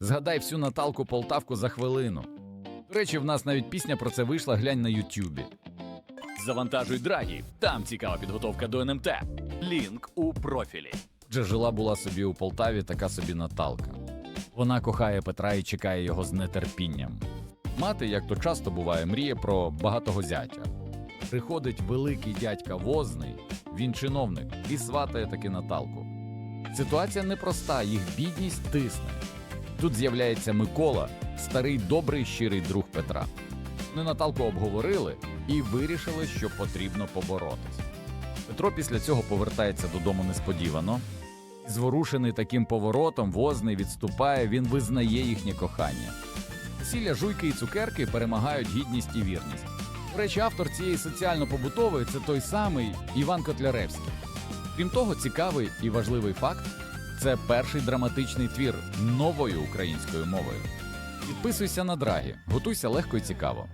Згадай всю Наталку Полтавку за хвилину. До речі, в нас навіть пісня про це вийшла глянь на Ютюбі. Завантажуй драгів. Там цікава підготовка до НМТ. Лінк у профілі. Вже жила була собі у Полтаві така собі Наталка. Вона кохає Петра і чекає його з нетерпінням. Мати, як то часто буває, мріє про багатого зятя. Приходить великий дядька возний, він чиновник, і сватає таки Наталку. Ситуація непроста, їх бідність тисне. Тут з'являється Микола, старий добрий щирий друг Петра. Вони Наталку обговорили і вирішили, що потрібно поборотись. Петро після цього повертається додому несподівано. Зворушений таким поворотом, возний відступає, він визнає їхнє кохання. Весілля, жуйки і цукерки перемагають гідність і вірність. До речі, автор цієї соціально-побутової це той самий Іван Котляревський. Крім того, цікавий і важливий факт це перший драматичний твір новою українською мовою. Підписуйся на драгі, готуйся легко і цікаво.